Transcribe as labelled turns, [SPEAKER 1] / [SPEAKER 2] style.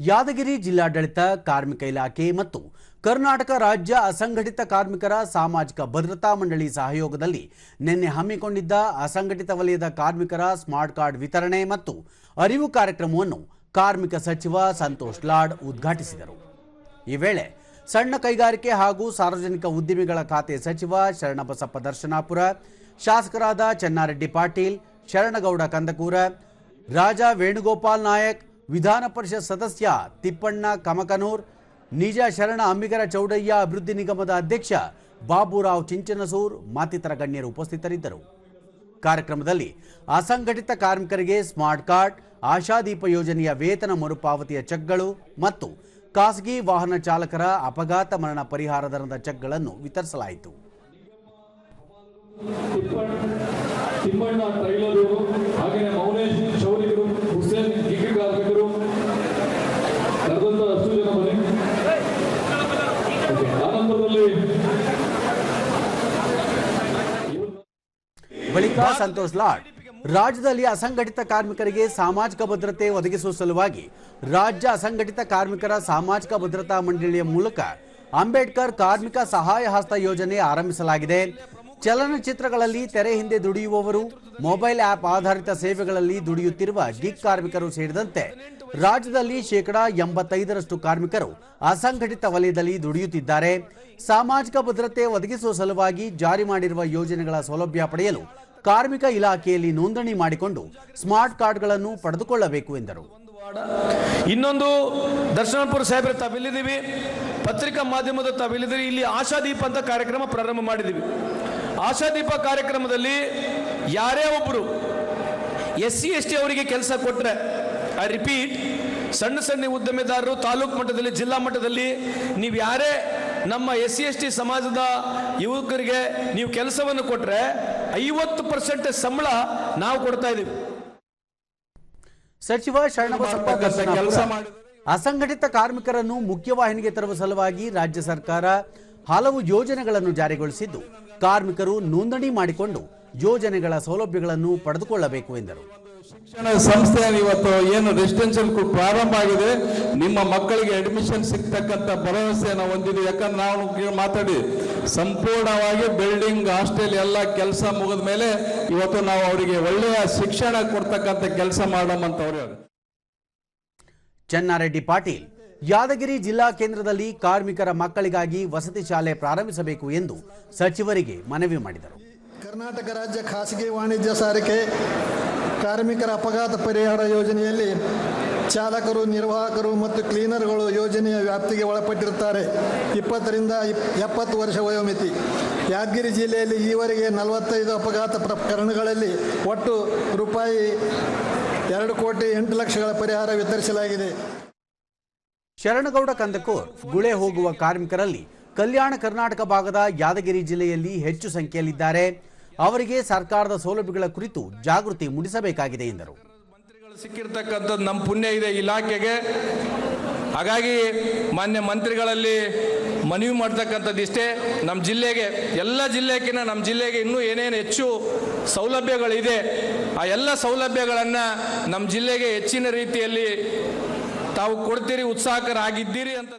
[SPEAKER 1] ಯಾದಗಿರಿ ಜಿಲ್ಲಾಡಳಿತ, ಕಾರ್ಮಿಕ ಇಲಾಖೆ ಮತ್ತು ಕರ್ನಾಟಕ ರಾಜ್ಯ ಅಸಂಘಟಿತ ಕಾರ್ಮಿಕರ ಸಾಮಾಜಿಕ ಭದ್ರತಾ ಮಂಡಳಿ ಸಹಯೋಗದಲ್ಲಿ ನಿನ್ನೆ ಹಮ್ಮಿಕೊಂಡಿದ್ದ ಅಸಂಘಟಿತ ವಲಯದ ಕಾರ್ಮಿಕರ ಸ್ಮಾರ್ಟ್ ಕಾರ್ಡ್ ವಿತರಣೆ ಮತ್ತು ಅರಿವು ಕಾರ್ಯಕ್ರಮವನ್ನು ಕಾರ್ಮಿಕ ಸಚಿವ ಸಂತೋಷ್ ಲಾಡ್ ಉದ್ಘಾಟಿಸಿದರು. ಈ ವೇಳೆ ಸಣ್ಣ ಕೈಗಾರಿಕೆ ಹಾಗೂ ಸಾರ್ವಜನಿಕ ಉದ್ದಿಮೆಗಳ ಖಾತೆ ಸಚಿವ ಶರಣಬಸಪ್ಪ ದರ್ಶನಾಪುರ, ಶಾಸಕರಾದ ಚೆನ್ನಾರೆಡ್ಡಿ ಪಾಟೀಲ್, ಶರಣಗೌಡ ಕಂದಕೂರ, ರಾಜಾ ವೇಣುಗೋಪಾಲ್ ನಾಯಕ್ ವಿಧಾನ ಪರಿಷತ್ ಸದಸ್ಯ ತಿಪ್ಪಣ್ಣ ಕಮಕನೂರ್, ನಿಜ ಶರಣ ಅಂಬಿಗರ ಚೌಡಯ್ಯ ಅಭಿವೃದ್ಧಿ ನಿಗಮದ ಅಧ್ಯಕ್ಷ ಬಾಬುರಾವ್ ಚಿಂಚನಸೂರ್ ಮತ್ತಿತರ ಗಣ್ಯರು ಉಪಸ್ಥಿತರಿದ್ದರು. ಕಾರ್ಯಕ್ರಮದಲ್ಲಿ ಅಸಂಘಟಿತ ಕಾರ್ಮಿಕರಿಗೆ ಸ್ಮಾರ್ಟ್ ಕಾರ್ಡ್, ಆಶಾದೀಪ ಯೋಜನೆಯ ವೇತನ ಮರುಪಾವತಿಯ ಚೆಕ್ಗಳು ಮತ್ತು ಖಾಸಗಿ ವಾಹನ ಚಾಲಕರ ಅಪಘಾತ ಮರಣ ಪರಿಹಾರ ದರದ ಚೆಕ್ಗಳನ್ನು ವಿತರಿಸಲಾಯಿತು.
[SPEAKER 2] ಹಾಗೆಯೇ
[SPEAKER 1] ಬಳಿಕ ಸಂತೋಷ್ ಲಾಡ್, ರಾಜ್ಯದಲ್ಲಿ ಅಸಂಘಟಿತ ಕಾರ್ಮಿಕರಿಗೆ ಸಾಮಾಜಿಕ ಭದ್ರತೆ ಒದಗಿಸುವ ಸಲುವಾಗಿ ರಾಜ್ಯ ಅಸಂಘಟಿತ ಕಾರ್ಮಿಕರ ಸಾಮಾಜಿಕ ಭದ್ರತಾ ಮಂಡಳಿಯ ಮೂಲಕ ಅಂಬೇಡ್ಕರ್ ಕಾರ್ಮಿಕ ಸಹಾಯ ಹಸ್ತ ಯೋಜನೆ ಆರಂಭಿಸಲಾಗಿದೆ. ಚಲನಚಿತ್ರಗಳಲ್ಲಿ ತೆರೆ ಹಿಂದೆ ದುಡಿಯುವವರು, ಮೊಬೈಲ್ ಆಪ್ ಆಧಾರಿತ ಸೇವೆಗಳಲ್ಲಿ ದುಡಿಯುತ್ತಿರುವ ಗಿಗ್ ಕಾರ್ಮಿಕರು ಸೇರಿದಂತೆ ರಾಜ್ಯದಲ್ಲಿ ಶೇಕಡಾ ಎಂಬತ್ತೈದರಷ್ಟು ಕಾರ್ಮಿಕರು ಅಸಂಘಟಿತ ವಲಯದಲ್ಲಿ ದುಡಿಯುತ್ತಿದ್ದಾರೆ. ಸಾಮಾಜಿಕ ಭದ್ರತೆ ಒದಗಿಸುವ ಸಲುವಾಗಿ ಜಾರಿ ಮಾಡಿರುವ ಯೋಜನೆಗಳ ಸೌಲಭ್ಯ ಪಡೆಯಲು ಕಾರ್ಮಿಕ ಇಲಾಖೆಯಲ್ಲಿ ನೋಂದಣಿ ಮಾಡಿಕೊಂಡು ಸ್ಮಾರ್ಟ್ ಕಾರ್ಡ್ಗಳನ್ನು ಪಡೆದುಕೊಳ್ಳಬೇಕು ಎಂದರು.
[SPEAKER 3] ಇನ್ನೊಂದು, ದರ್ಶನಪುರ ಸಾಹೇಬ್ರೆ ತಾವಿಲ್ಲಿದ್ದೀವಿ ಪತ್ರಿಕಾ ಮಾಧ್ಯಮದ ತಾವಿಲ್ಲಿದ್ದೀರಿ ಇಲ್ಲಿ ಆಶಾದೀಪ ಅಂತ ಕಾರ್ಯಕ್ರಮ ಪ್ರಾರಂಭ ಮಾಡಿದ್ದೀವಿ. ಆಶಾದೀಪ ಕಾರ್ಯಕ್ರಮದಲ್ಲಿ ಯಾರೇ ಒಬ್ಬರು ಎಸ್ ಸಿ ಎಸ್ ಟಿ ಅವರಿಗೆ ಕೆಲಸ ಕೊಟ್ಟರೆ ಐ ರಿಪೀಟ್, ಸಣ್ಣ ಸಣ್ಣ ಉದ್ಯಮೆದಾರರು, ತಾಲೂಕು ಮಟ್ಟದಲ್ಲಿ, ಜಿಲ್ಲಾ ಮಟ್ಟದಲ್ಲಿ, ನೀವು ಯಾರೇ ನಮ್ಮ ಎಸ್ ಸಿ ಎಸ್ ಟಿ ಸಮಾಜದ ಯುವಕರಿಗೆ ನೀವು ಕೆಲಸವನ್ನು ಕೊಟ್ಟರೆ ಐವತ್ತು ಪರ್ಸೆಂಟ್ ಸಂಬಳ ನಾವು ಕೊಡ್ತಾ ಇದೀವಿ
[SPEAKER 1] ಸಚಿವ ಶರಣಬಸಪ್ಪ ದರ್ಶನಾಪುರ ಅಸಂಘಟಿತ ಕಾರ್ಮಿಕರನ್ನು ಮುಖ್ಯವಾಹಿನಿಗೆ ತರುವ ಸಲುವಾಗಿ ರಾಜ್ಯ ಸರ್ಕಾರ ಹಲವು ಯೋಜನೆಗಳನ್ನು ಜಾರಿಗೊಳಿಸಿದ್ದು ಕಾರ್ಮಿಕರು ನೋಂದಣಿ ಮಾಡಿಕೊಂಡು ಯೋಜನೆಗಳ ಸೌಲಭ್ಯಗಳನ್ನು ಪಡೆದುಕೊಳ್ಳಬೇಕು ಎಂದರು.
[SPEAKER 4] ಶಿಕ್ಷಣ ಸಂಸ್ಥೆ ಇವತ್ತು ಏನು ರೆಸಿಡೆನ್ಷಿಯಲ್ ಪ್ರಾರಂಭ ಆಗಿದೆ ನಿಮ್ಮ ಮಕ್ಕಳಿಗೆ ಅಡ್ಮಿಷನ್ ಸಿಗ್ತಕ್ಕಂಥ ಭರವಸೆಯನ್ನು ಹೊಂದಿದೆ ಯಾಕಂದ್ರೆ ನಾವು ಮಾತಾಡಿ ಸಂಪೂರ್ಣವಾಗಿ ಬಿಲ್ಡಿಂಗ್ ಹಾಸ್ಟೆಲ್ ಎಲ್ಲ ಕೆಲಸ ಮುಗಿದ ಮೇಲೆ ಇವತ್ತು ನಾವು ಅವರಿಗೆ ಒಳ್ಳೆಯ ಶಿಕ್ಷಣ ಕೊಡ್ತಕ್ಕಂಥ ಕೆಲಸ ಮಾಡೋಮಂತ ಅಂತ ಹೇಳಿ
[SPEAKER 1] ಚೆನ್ನಾರೆಡ್ಡಿ ಪಾಟೀಲ್ ಯಾದಗಿರಿ ಜಿಲ್ಲಾ ಕೇಂದ್ರದಲ್ಲಿ ಕಾರ್ಮಿಕರ ಮಕ್ಕಳಿಗಾಗಿ ವಸತಿ ಶಾಲೆ ಪ್ರಾರಂಭಿಸಬೇಕು ಎಂದು ಸಚಿವರಿಗೆ ಮನವಿ ಮಾಡಿದರು.
[SPEAKER 5] ಕರ್ನಾಟಕ ರಾಜ್ಯ ಖಾಸಗಿ ವಾಣಿಜ್ಯ ಸಾರಿಗೆ ಕಾರ್ಮಿಕರ ಅಪಘಾತ ಪರಿಹಾರ ಯೋಜನೆಯಲ್ಲಿ ಚಾಲಕರು, ನಿರ್ವಾಹಕರು ಮತ್ತು ಕ್ಲೀನರ್ಗಳು ಯೋಜನೆಯ ವ್ಯಾಪ್ತಿಗೆ ಒಳಪಟ್ಟಿರುತ್ತಾರೆ. ಇಪ್ಪತ್ತರಿಂದ ಇಪ್- ಎಪ್ಪತ್ತು ವರ್ಷ ವಯೋಮಿತಿ. ಯಾದಗಿರಿ ಜಿಲ್ಲೆಯಲ್ಲಿ ಈವರೆಗೆ ನಲವತ್ತೈದು ಅಪಘಾತ ಪ್ರಕರಣಗಳಲ್ಲಿ ಒಟ್ಟು ರೂಪಾಯಿ ಎರಡು ಕೋಟಿ ಎಂಟು ಲಕ್ಷಗಳ ಪರಿಹಾರ ವಿತರಿಸಲಾಗಿದೆ.
[SPEAKER 1] ಶರಣಗೌಡ ಕಂದಕೂರ್ ಗುಳೆ ಹೋಗುವ ಕಾರ್ಮಿಕರಲ್ಲಿ ಕಲ್ಯಾಣ ಕರ್ನಾಟಕ ಭಾಗದ ಯಾದಗಿರಿ ಜಿಲ್ಲೆಯಲ್ಲಿ ಹೆಚ್ಚು ಸಂಖ್ಯೆಯಲ್ಲಿದ್ದಾರೆ. ಅವರಿಗೆ ಸರ್ಕಾರದ ಸೌಲಭ್ಯಗಳ ಕುರಿತು ಜಾಗೃತಿ ಮೂಡಿಸಬೇಕಾಗಿದೆ ಎಂದರು.
[SPEAKER 3] ಮಂತ್ರಿಗಳು ಸಿಕ್ಕಿರ್ತಕ್ಕಂಥದ್ದು ನಮ್ಮ ಪುಣ್ಯ ಇದೆ ಇಲಾಖೆಗೆ. ಹಾಗಾಗಿ ಮಾನ್ಯ ಮಂತ್ರಿಗಳಲ್ಲಿ ಮನವಿ ಮಾಡ್ತಕ್ಕಂಥದ್ದು ಇಷ್ಟೇ. ನಮ್ಮ ಜಿಲ್ಲೆಗೆ, ಎಲ್ಲ ಜಿಲ್ಲೆಗಿಂತ ನಮ್ಮ ಜಿಲ್ಲೆಗೆ ಇನ್ನೂ ಏನೇನು ಹೆಚ್ಚು ಸೌಲಭ್ಯಗಳಿದೆ, ಆ ಎಲ್ಲ ಸೌಲಭ್ಯಗಳನ್ನು ನಮ್ಮ ಜಿಲ್ಲೆಗೆ ಹೆಚ್ಚಿನ ರೀತಿಯಲ್ಲಿ ತಾವು ಕೊಡ್ತೀರಿ, ಉತ್ಸಾಹಕರಾಗಿದ್ದೀರಿ ಅಂತ